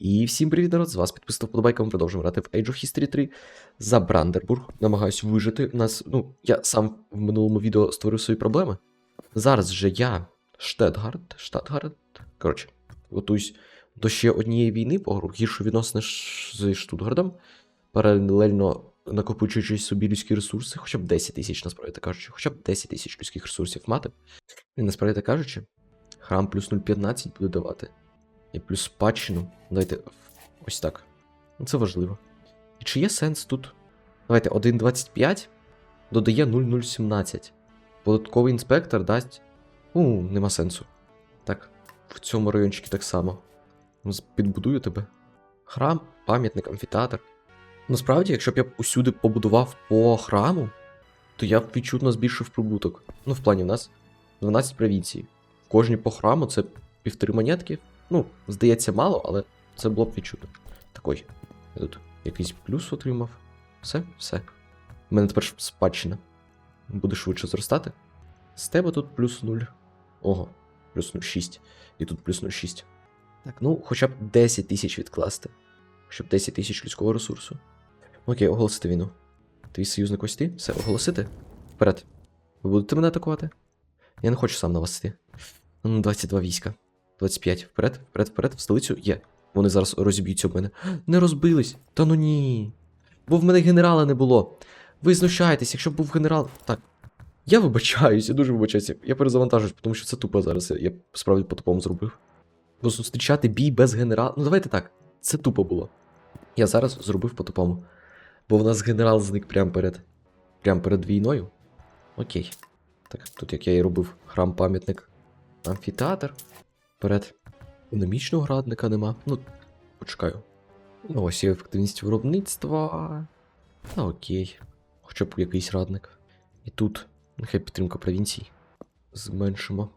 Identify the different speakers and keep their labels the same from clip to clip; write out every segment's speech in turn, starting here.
Speaker 1: І всім привіт, народ! З вас підписав вподобайка, ми продовжуємо грати в Age of History 3 за Брандербург. Намагаюсь вижити. У нас, ну, я сам в минулому відео створив свої проблеми. Зараз же я Штетгард, Штатгард. Коротше, готуюсь до ще однієї війни по гіршу відносини з Штутгардом. Паралельно накопичуючи собі людські ресурси, хоча б 10 тисяч, насправді кажучи, хоча б 10 тисяч людських ресурсів мати. І насправді кажучи, храм плюс 0,15 буде давати. І плюс спадщину. Давайте ось так. Ну, Це важливо. І чи є сенс тут? Давайте 1.25 додає 0,017. Податковий інспектор дасть. У, нема сенсу. Так, в цьому райончику так само. Підбудую тебе. Храм, пам'ятник, амфітеатр. Насправді, якщо б я усюди побудував по храму, то я б відчутно збільшив прибуток. Ну, в плані в нас 12 провінцій. Кожній по храму це півтори монетки. Ну, здається, мало, але це було б відчутно. Такой. Я тут якийсь плюс отримав. Все, все. У мене тепер спадщина. Буде швидше зростати. З тебе тут плюс 0. Ого, плюс 0,6. І тут плюс 0,6. Так, ну, хоча б 10 тисяч відкласти. Хоча б 10 тисяч людського ресурсу. Окей, оголосити війну. Твій союзник ось ти? Все, оголосити? Вперед. Ви будете мене атакувати? Я не хочу сам на вас йти. Ну, 22 війська. 25. Вперед, вперед, вперед, в столицю є. Вони зараз розіб'ються в мене. Не розбились. Та ну ні. Бо в мене генерала не було. Ви знущаєтесь, якщо б був генерал. Так. Я вибачаюсь, я дуже вибачаюся. Я перезавантажуюсь, тому що це тупо зараз. Я справді по тупому зробив. Бо зустрічати бій без генерала. Ну давайте так. Це тупо було. Я зараз зробив по тупому. Бо в нас генерал зник прямо перед. Прямо перед війною. Окей. Так, тут як я і робив храм пам'ятник. Амфітеатр. Вперед. Економічного радника нема. Ну, почекаю. Ну, ось є ефективність виробництва. Та окей. Хоча б якийсь радник. І тут нехай підтримка провінцій. Зменшимо.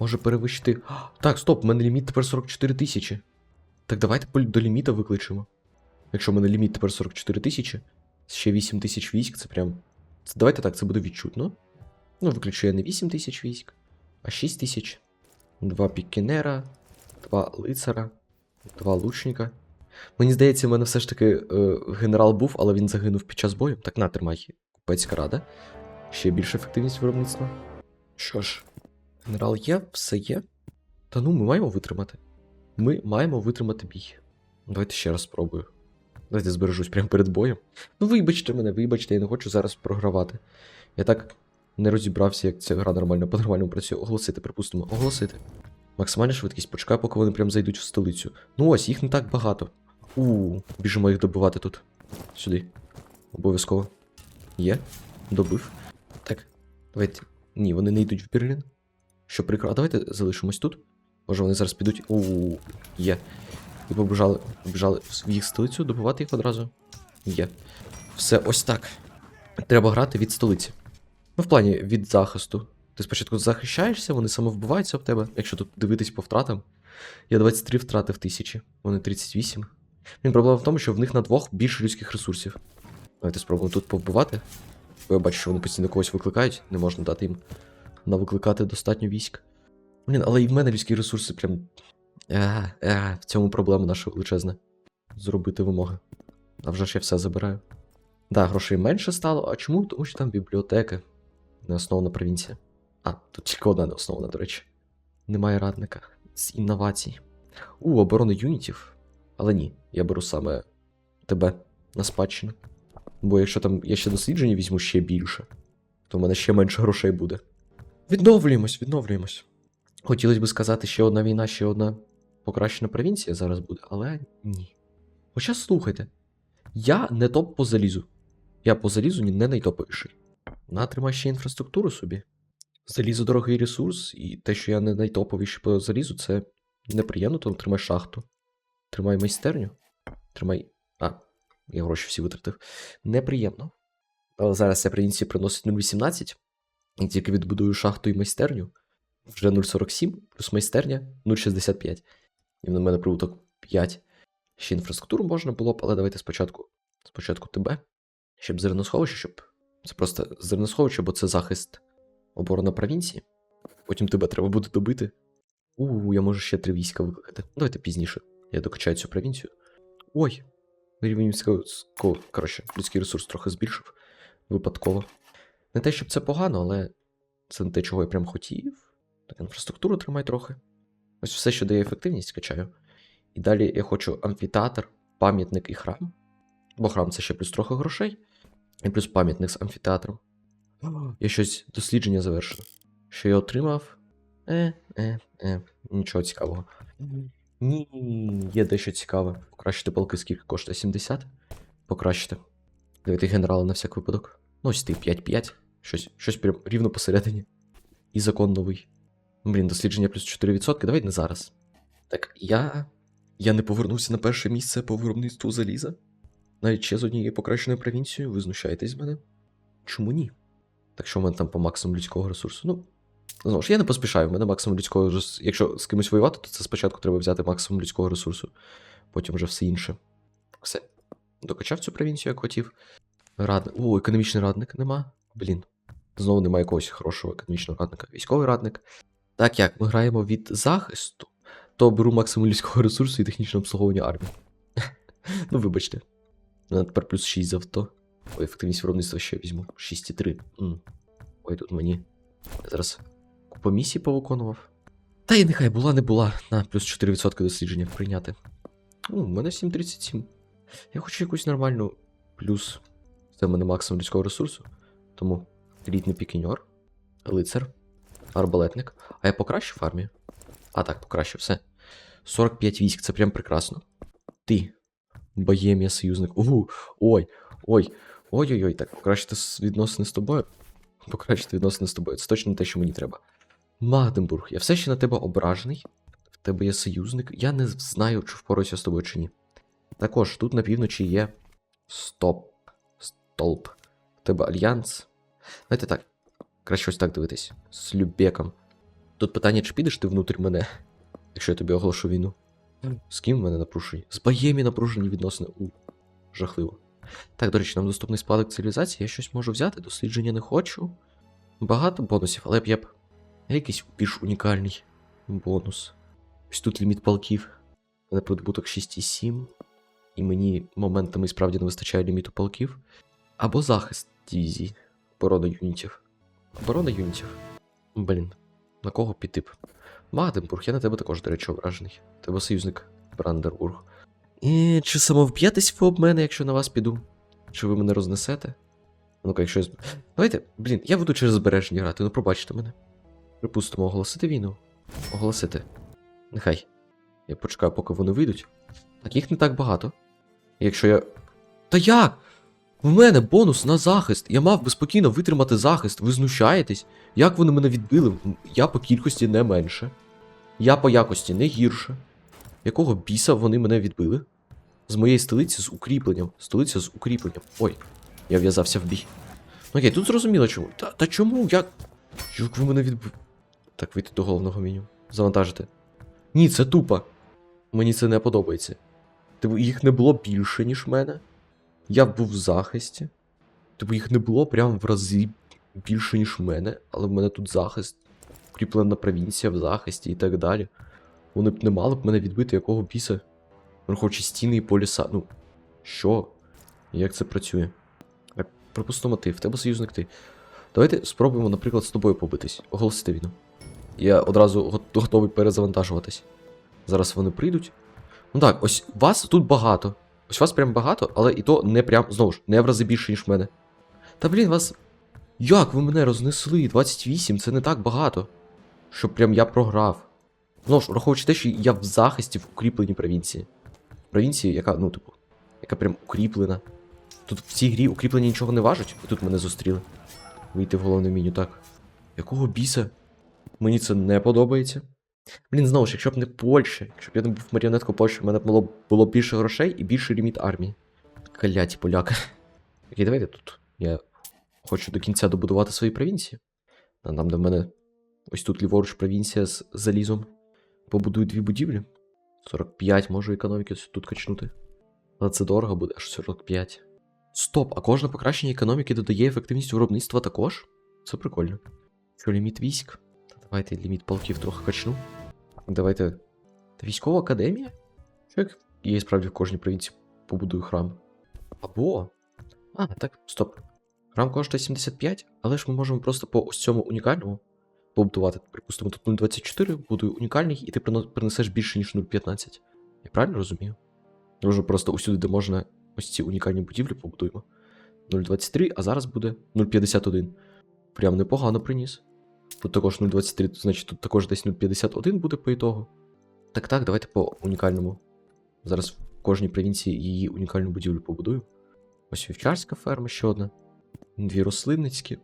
Speaker 1: Може перевищити. Так, стоп, у мене ліміт тепер 44 тисячі. Так давайте до ліміта викличемо. Якщо в мене ліміт тепер 44 тисячі, ще 8 тисяч військ, це прям. Це, давайте так, це буде відчутно. Ну, виключу я не 8 тисяч військ, а 6 тисяч. Два пікінера, два лицара, два лучника. Мені здається, в мене все ж таки е, генерал був, але він загинув під час бою. Так на, тримай. Купецька рада. Ще більша ефективність виробництва. Що ж, генерал є, все є. Та ну, ми маємо витримати. Ми маємо витримати бій. Давайте ще раз спробую. Давайте збережусь прямо перед боєм. Ну, вибачте мене, вибачте, я не хочу зараз програвати. Я так не розібрався, як ця гра нормально по-нормальному працює. Оголосити, припустимо, оголосити. Максимальна швидкість, почекай, поки вони прям зайдуть в столицю. Ну ось, їх не так багато. У, біжимо їх добивати тут. Сюди. Обов'язково. Є. Добив. Так. Давайте. Ні, вони не йдуть в Берлін. Що прикро. А давайте залишимось тут. Може вони зараз підуть. У, є. І побежали, побежали в їх столицю, добивати їх одразу. Є. Все, ось так. Треба грати від столиці. Ну, в плані від захисту. Ти спочатку захищаєшся, вони самовбиваються об тебе, якщо тут дивитись по втратам. Я 23 втратив тисячі, вони 38. Він проблема в тому, що в них на двох більше людських ресурсів. Давайте спробуємо тут повбивати. Бо я бачу, що вони постійно когось викликають, не можна дати їм навикликати достатньо військ. Блін, але і в мене людські ресурси прям. А, а, в цьому проблема наша величезна. Зробити вимоги. А вже ж я все забираю. Да, грошей менше стало. А чому? Тому що там бібліотека. Не основна провінція. А, тут тільки одна не основна, до речі. Немає радника з інновацій. У, оборона юнітів. Але ні, я беру саме тебе на спадщину. Бо якщо там я ще дослідження візьму ще більше, то в мене ще менше грошей буде. Відновлюємось, відновлюємось. Хотілося б сказати, ще одна війна, ще одна покращена провінція зараз буде, але ні. Хоча слухайте, я не топ по залізу. Я по залізу не найтоповіший. Натримай ще інфраструктуру собі. Залізо дорогий ресурс, і те, що я не найтоповіший по залізу, це неприємно, тому тримай шахту. Тримай майстерню. Тримай. А, я гроші всі витратив. Неприємно. Але зараз ця провінція приносить 0,18. І тільки відбудую шахту і майстерню. Вже 0,47 плюс майстерня 0,65. І на мене прибуток 5. Ще інфраструктуру можна було б, але давайте спочатку. Спочатку тебе. Щоб зерносховище, щоб. Це просто зерносховище, бо це захист оборона провінції. Потім тебе треба буде добити. У, я можу ще три війська викликати. Давайте пізніше. Я докачаю цю провінцію. Ой! Рівень. Коротше, людський ресурс трохи збільшив. Випадково. Не те, щоб це погано, але це не те, чого я прям хотів. Так, інфраструктуру тримай трохи. Ось все, що дає ефективність, качаю. І далі я хочу амфітеатр, пам'ятник і храм. Бо храм це ще плюс трохи грошей. І плюс пам'ятник з амфітеатром. Я щось дослідження завершено. Що я отримав? Е, е, е, нічого цікавого. Ні, є дещо цікаве. Покращити полки скільки коштує? 70? Покращити. Давайте генерала на всяк випадок. Ну, ось ти 5-5. Щось, щось прям рівно посередині. І закон новий. Блін, дослідження плюс 4%. Давай не зараз. Так, я. Я не повернувся на перше місце по виробництву заліза. Навіть ще з однією покращеною провінцією, ви знущаєтесь з мене. Чому ні? Так що в мене там по максимуму людського ресурсу? Ну, знову ж, я не поспішаю, в мене максимум людського ресурсу. Якщо з кимось воювати, то це спочатку треба взяти максимум людського ресурсу, потім вже все інше. Все. Докачав цю провінцію, як хотів. Радник. О, економічний радник нема. Блін. Знову немає якогось хорошого економічного радника. Військовий радник. Так як ми граємо від захисту, то беру максимум людського ресурсу і технічне обслуговування армії. ну, вибачте. У мене тепер плюс 6 з авто. Ой, ефективність виробництва ще візьму. 6,3. Ой, тут мені. Я зараз купу місій повиконував. Та й нехай була, не була. На, плюс 4% дослідження прийняти. У, у мене 7,37. Я хочу якусь нормальну плюс. Це в мене максимум людського ресурсу. Тому елітний пікіньор, лицар, арбалетник. А я покращив армію? А так, покращив, все. 45 військ, це прям прекрасно. Ти. Боємія союзник. Угу, ой, ой, ой-ой-ой, так, покращити відносини з тобою. Покращити відносини з тобою. Це точно те, що мені треба. Магденбург, я все ще на тебе ображений. В тебе є союзник. Я не знаю, чи впораюся з тобою чи ні. Також тут на півночі є стоп. Столб. В тебе альянс. Знаєте так, краще ось так дивитись. З Любеком. Тут питання, чи підеш ти внутрі мене, якщо я тобі оголошу війну. З ким в мене напружені? З Баємі напружені відносини. У, жахливо. Так, до речі, нам доступний спадок цивілізації. Я щось можу взяти, дослідження не хочу. Багато бонусів, але б я б. Якийсь більш унікальний бонус. Ось тут ліміт полків. У мене прибуток 6,7. І мені моментами справді не вистачає ліміту полків. Або захист дивізій. Оборона юнітів. Оборона юнітів. Блін, на кого піти б? Магденбург, я на тебе також, до речі, ображений. Тебе союзник Брандербург. І чи самовб'єтесь ви об мене, якщо на вас піду? Чи ви мене рознесете? Ну-ка, якщо я. Давайте, блін, я буду через збереження грати, ну пробачте мене. Припустимо, оголосити війну. Оголосити. Нехай. Я почекаю, поки вони вийдуть. Так їх не так багато. Якщо я. Та як? В мене бонус на захист. Я мав би спокійно витримати захист. Ви знущаєтесь? Як вони мене відбили? Я по кількості не менше. Я по якості не гірше. Якого біса вони мене відбили? З моєї столиці з укріпленням. Столиця з укріпленням. Ой, я в'язався в бій. Окей, тут зрозуміло чому. Та, та чому? Як. Як ви мене відбили? Так, вийти до головного меню. Завантажити. Ні, це тупо. Мені це не подобається. Типу, їх не було більше, ніж мене. Я був в захисті. Типу, їх не було прям в рази більше, ніж в мене, але в мене тут захист, укріплена провінція в захисті і так далі. Вони б не мали б мене відбити якого біса. Враховуючи стіни і поліса. Ну, що? Як це працює? Так, припустимо, ти, в тебе союзник ти. Давайте спробуємо, наприклад, з тобою побитись, оголосити війну. Я одразу готовий перезавантажуватись. Зараз вони прийдуть. Ну так, ось вас тут багато. Ось вас прям багато, але і то не прям, знову ж, не в рази більше, ніж мене. Та блін, вас. Як ви мене рознесли? 28, це не так багато. Щоб прям я програв. Знову ж, враховуючи те, що я в захисті в укріпленій провінції. Провінції, яка, ну, типу, яка прям укріплена. Тут в цій грі укріплені нічого не важить, і тут мене зустріли. Вийти в головне меню, так. Якого біса? Мені це не подобається. Блін, знову ж, якщо б не Польща, якщо б я не був маріонеткою Польщі, в мене б було, було більше грошей і більший ліміт армії. Каляті поляки. Окей, давайте тут. Я хочу до кінця добудувати свої провінції. Де в мене ось тут ліворуч провінція з залізом. Побудую дві будівлі. 45 можу економіки тут качнути. Але це дорого буде, аж 45. Стоп, а кожне покращення економіки додає ефективність виробництва також? Це прикольно. Що ліміт військ? Та давайте ліміт полків трохи качну. Давайте. Та військова академія? Як я справді в кожній провінції побудую храм? Або. А, так, стоп. Храм коштує 75, але ж ми можемо просто по ось цьому унікальному побудувати. Припустимо, тут 0,24 будує унікальний, і ти принесеш більше, ніж 0,15. Я правильно розумію? Може просто усюди, де можна ось ці унікальні будівлі побудуємо. 0,23, а зараз буде 0,51. Прям непогано приніс. Тут також 0,23, значить тут також десь 0,51 буде по ітогу. Так, так, давайте по унікальному. Зараз в кожній провінції її унікальну будівлю побудую. Ось вівчарська ферма ще одна. Дві рослинницькі.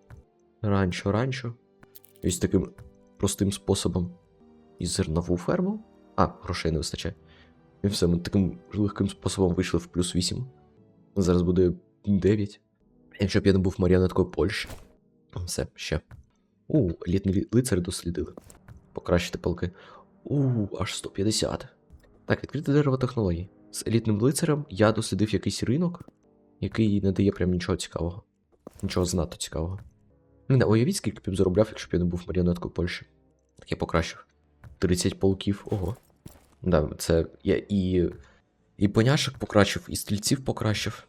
Speaker 1: Ранчо, ранчо. Ось таким простим способом. І зернову ферму. А, грошей не вистачає. І все, ми таким легким способом вийшли в плюс 8. Зараз буде 9. Якщо б я не був маріонеткою Польщі. Все, ще. У, літні лицарі дослідили. Покращити палки. У, аж 150. Так, відкрите дерево технологій. З елітним лицарем я дослідив якийсь ринок, який не дає прям нічого цікавого. Нічого знато цікавого. Не, уявіть, скільки б заробляв, якщо б я не був маріонеткою Польщі. Так я покращив. 30 полків, ого. Да, це я і. І поняшок покращив, і стрільців покращив.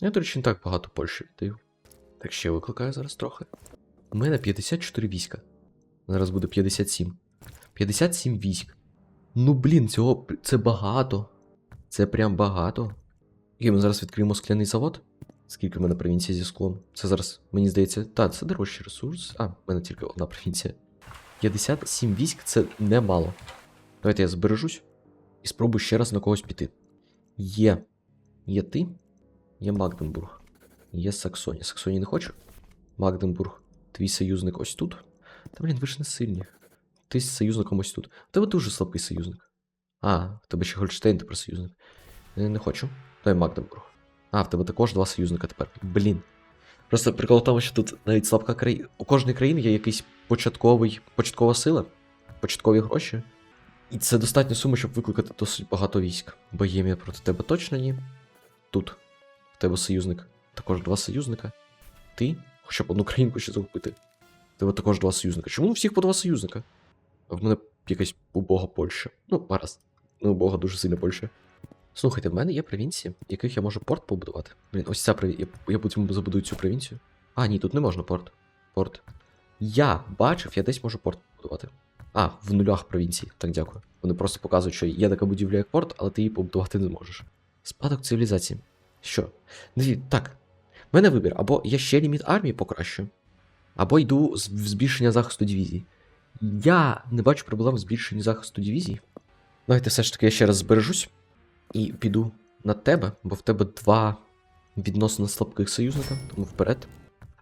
Speaker 1: Я, до речі, не так багато Польщі віддаю. Так ще викликаю зараз трохи. У мене 54 війська. Зараз буде 57. 57 військ. Ну блін, цього це багато. Це прям багато. І ми зараз відкриємо скляний завод. Скільки в мене провінцій зі склом? Це зараз, мені здається, та, це дорожчий ресурс. А, в мене тільки одна провінція. 57 військ це немало. Давайте я збережусь і спробую ще раз на когось піти. Є. Є ти? Є Магденбург. Є Саксонія. Саксонії не хочу. Магденбург, твій союзник ось тут. Та блін, ви ж не сильні. Ти з союзником ось тут. У тебе дуже слабкий союзник. А, в тебе ще Гольштейн тепер союзник. Не, не хочу. Дай Магденбург. А, в тебе також два союзника тепер. Блін. Просто прикол в тому, що тут навіть слабка країна. У кожної країни є якийсь початковий, початкова сила, початкові гроші. І це достатня сума, щоб викликати досить багато військ. Боємія проти тебе точно ні. Тут. В тебе союзник. Також два союзника. Ти? Хоча б одну країнку ще захопити. В тебе також два союзника. Чому у всіх по два союзника? В мене якась убога Польща. Ну, гаразд. Ну, убога дуже сильна Польща. Слухайте, в мене є провінції, в яких я можу порт побудувати. Блін, ось ця провінція. Я, потім забудую цю провінцію. А, ні, тут не можна порт. Порт. Я бачив, я десь можу порт побудувати. А, в нулях провінції. Так, дякую. Вони просто показують, що є така будівля, як порт, але ти її побудувати не зможеш. Спадок цивілізації. Що? Так. В мене вибір. Або я ще ліміт армії покращую, або йду з- збільшення захисту дивізій. Я не бачу проблем в збільшенні захисту дивізій. Давайте все ж таки я ще раз збережусь і піду на тебе, бо в тебе два відносно слабких союзника, тому вперед.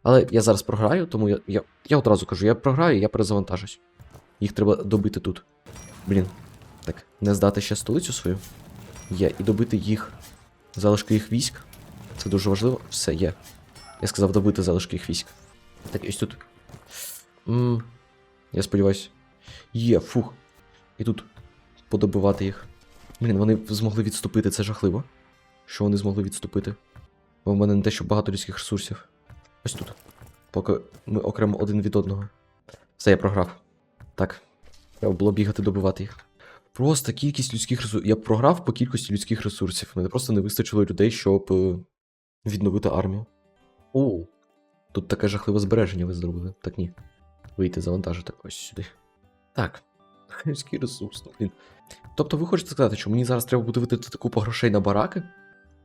Speaker 1: Але я зараз програю, тому я, я, я одразу кажу, я програю, я перезавантажусь. Їх треба добити тут. Блін. Так, не здати ще столицю свою. Є, і добити їх. Залишки їх військ. Це дуже важливо. Все, є. Я сказав добити залишки їх військ. Так, ось тут. м я сподіваюся. Є, фух. І тут подобивати їх. Блін, вони змогли відступити, це жахливо. Що вони змогли відступити? Бо в мене не те, що багато людських ресурсів. Ось тут. Поки ми окремо один від одного. Все, я програв. Так. Треба було бігати добивати їх. Просто кількість людських ресурсів. Я програв по кількості людських ресурсів. Мене просто не вистачило людей, щоб е, відновити армію. О, тут таке жахливе збереження ви зробили. Так ні. Вийти, завантажити ось сюди. Так. Людський ресурс, ну блін. Тобто ви хочете сказати, що мені зараз треба буде витратити купу грошей на бараки?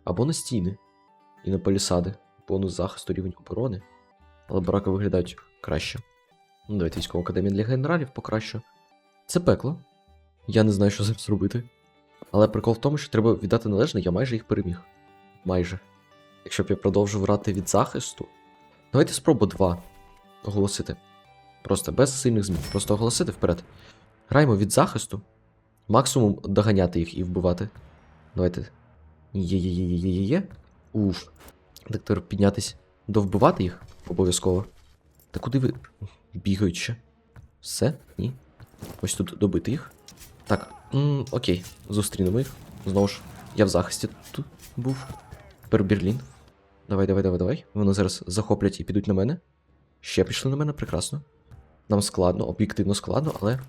Speaker 1: Або на стіни. І на палісади. Бонус захисту рівень оборони. Але бараки виглядають краще. Ну, давайте військова академія для генералів покраще. Це пекло. Я не знаю, що з цим зробити. Але прикол в тому, що треба віддати належне, я майже їх переміг. Майже. Якщо б я продовжив грати від захисту. Давайте спробу 2 оголосити. Просто без сильних змін. Просто оголосити вперед. Граємо від захисту. Максимум доганяти їх і вбивати. Давайте. Є-є-є-є-є-є. Уф. Так тепер піднятись. Довбивати їх обов'язково. Та куди ви бігають ще? Все? Ні. Ось тут добити їх. Так, м, окей, зустрінемо їх. Знову ж, я в захисті тут був. Тепер Берлін. Давай, давай, давай, давай. Вони зараз захоплять і підуть на мене. Ще пішли на мене, прекрасно. Нам складно, об'єктивно складно, але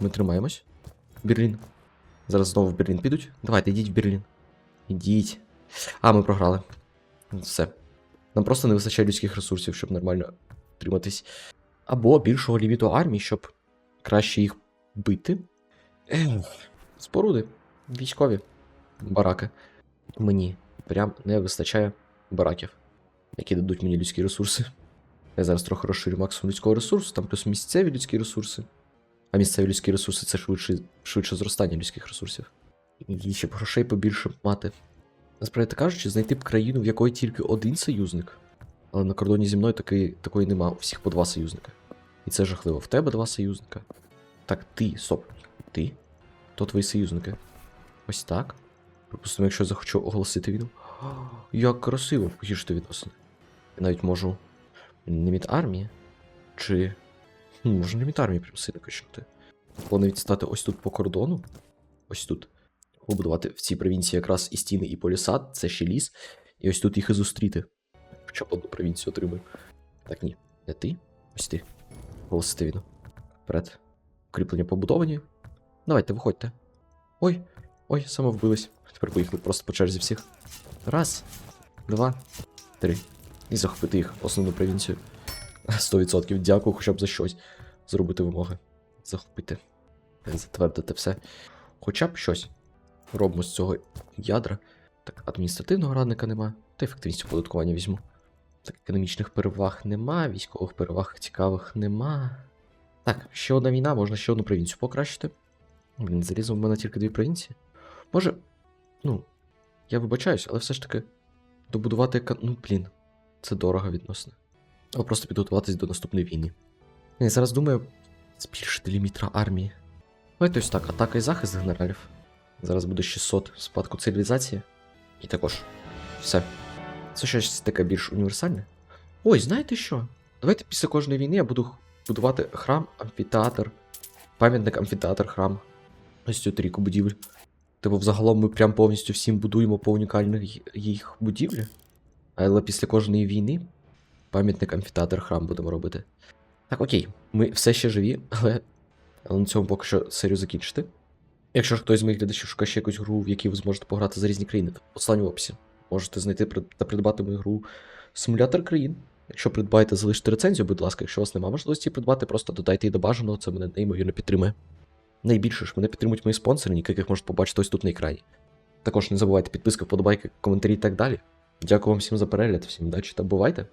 Speaker 1: ми тримаємось. Берлін. Зараз знову в Берлін підуть. Давайте, йдіть в Берлін. Ідіть. А, ми програли. Все. Нам просто не вистачає людських ресурсів, щоб нормально триматись. Або більшого ліміту армії, щоб краще їх бити. Споруди. Військові. Бараки. Мені прям не вистачає бараків, які дадуть мені людські ресурси. Я зараз трохи розширю максимум людського ресурсу, там плюс місцеві людські ресурси. А місцеві людські ресурси це швидше, швидше зростання людських ресурсів. І щоб грошей побільше мати. Насправді кажучи, знайти б країну, в якої тільки один союзник. Але на кордоні зі мною таки, такої нема, у всіх по два союзника. І це жахливо. В тебе два союзника. Так, ти, стоп. Ти? То твої союзники. Ось так. Припустимо, якщо я захочу оголосити війну. Як красиво погіршити відносини. Я навіть можу ліміт армії. Чи. Хм, Можна ліміт армії прям сильно качнути. Або навіть стати ось тут по кордону. Ось тут. Побудувати в цій провінції якраз і стіни, і полісад, це ще ліс. І ось тут їх і зустріти. Хоча б одну провінцію отримаю. Так, ні. Не ти? Ось ти. Голосити війну. Вперед. Укріплення побудовані. Давайте, виходьте. Ой, ой, самовбились. Тепер поїхали просто по черзі всіх. Раз, два, три. І захопити їх, основну провінцію. 100%. Дякую хоча б за щось. Зробити вимоги. Захопити. Затвердити все. Хоча б щось. Робимо з цього ядра. Так, адміністративного радника нема. Та ефективність оподаткування візьму. Так, економічних переваг нема, військових переваг цікавих нема. Так, ще одна війна, можна ще одну провінцію покращити. Блін, залізо в мене тільки дві провінції. Може, ну, я вибачаюсь, але все ж таки добудувати. Ну, блін, це дорого відносно. Або просто підготуватись до наступної війни. Я зараз думаю збільшити ліміт армії. Давайте ось так, атака і захист генералів. Зараз буде 600 спадку цивілізації. І також все. Це щось таке більш універсальне. Ой, знаєте що? Давайте після кожної війни я буду будувати храм, амфітеатр, пам'ятник, амфітеатр, храм. Ось цю трійку будівель. Типу, взагалом ми прям повністю всім будуємо по унікальних їх будівлі. Але після кожної війни пам'ятник, амфітеатр, храм будемо робити. Так, окей, ми все ще живі, але, але на цьому поки що серію закінчити. Якщо ж хтось з моїх глядачів шукає ще якусь гру, в якій ви зможете пограти за різні країни, то посилання в описі. Можете знайти та придбати мою гру Симулятор країн. Якщо придбаєте, залиште рецензію, будь ласка, якщо у вас немає можливості придбати, просто додайте її до бажаного, це мене неймовірно підтримує. Найбільше ж мене підтримують мої спонсори, яких можете побачити ось тут на екрані. Також не забувайте підписки, вподобайки, коментарі і так далі. Дякую вам всім за перегляд, всім удачі та бувайте!